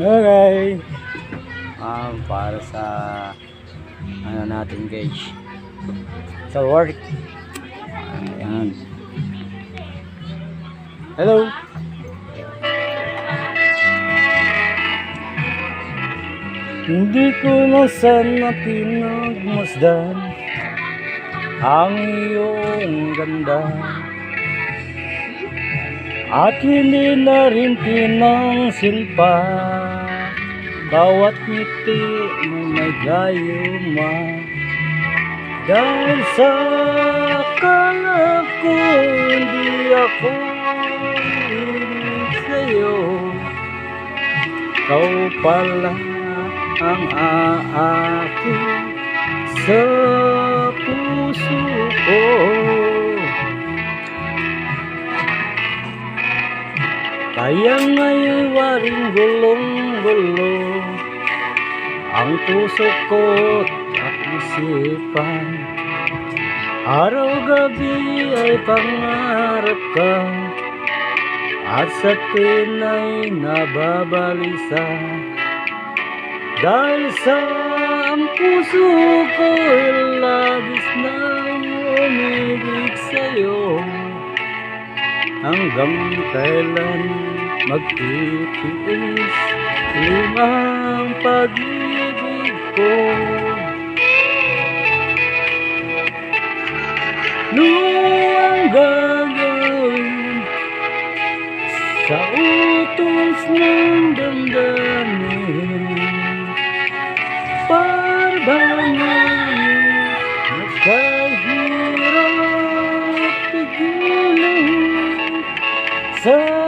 Okay. Um, para sa ano natin guys. Sa work. Ayan. Hello. Hindi ko na sana pinagmasdan ang iyong ganda at hindi na rin pinangsilpa bawat ngiti mo may gayuma. Dahil sa akala ko hindi ako ibig sa'yo ikaw pala ang aakit sa puso ko. Kaya ngayon waring gulong-gulo Ang puso ko at isipan. Araw-gabi ay pangarap ka. At sa tinay nababalisa. Dahil sa ang puso ko ay labis na umibig sa'yo. Hanggang kailan magtitiis limang pag-ibig ko. Luang gagawin sa utos ng damdamin. Para bang nagkahirap pigilan sana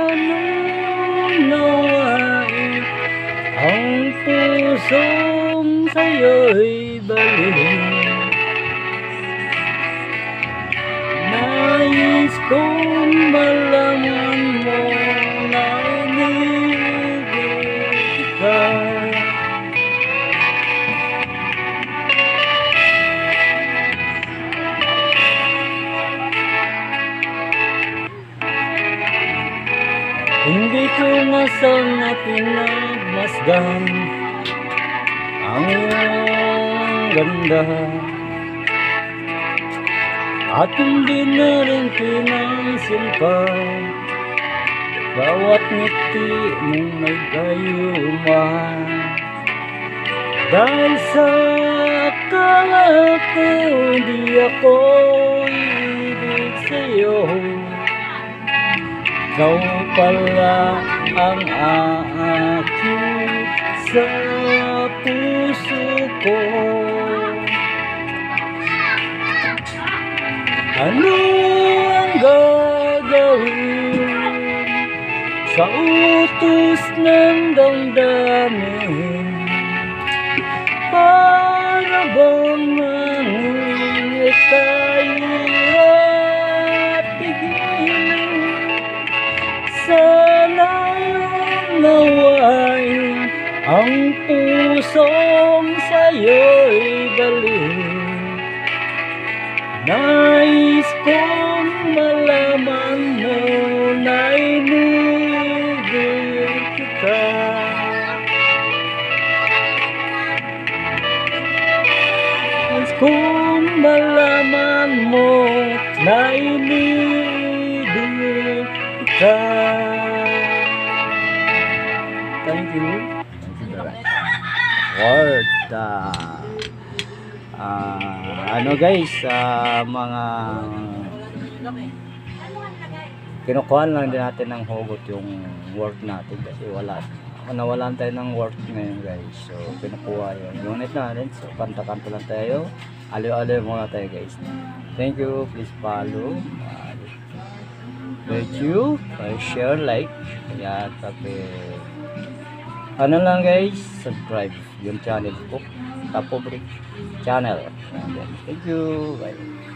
pusong sa'yo'y balik Nais kong malaman mo na inibig ka. Hindi ko na sana pinagmasdan ang ganda. At hindi na rin pinansin pa bawat ngiti mong may gayuma dahil sa akala ko hindi ako ibig sa'yo. Ikaw pala ang aakit sa puso ko. Ano ang gagawin sa utos ng damdamin? Para bang Nais kong malaman mo na inibig kita Nais kong malaman mo na inibig kita Thank you. Word. Ah, ano guys, sa mga kinukuhan lang din natin ng hugot yung work natin kasi wala nawalan tayo ng work ngayon guys. So kinukuha yun. Unit natin so kanta-kanta lang tayo. Aliw-aliw muna tayo guys. Thank you. Please follow. Uh, you. Uh, share like. Yan tapi ano lang guys subscribe yung channel ko Brick channel. Thank you. Bye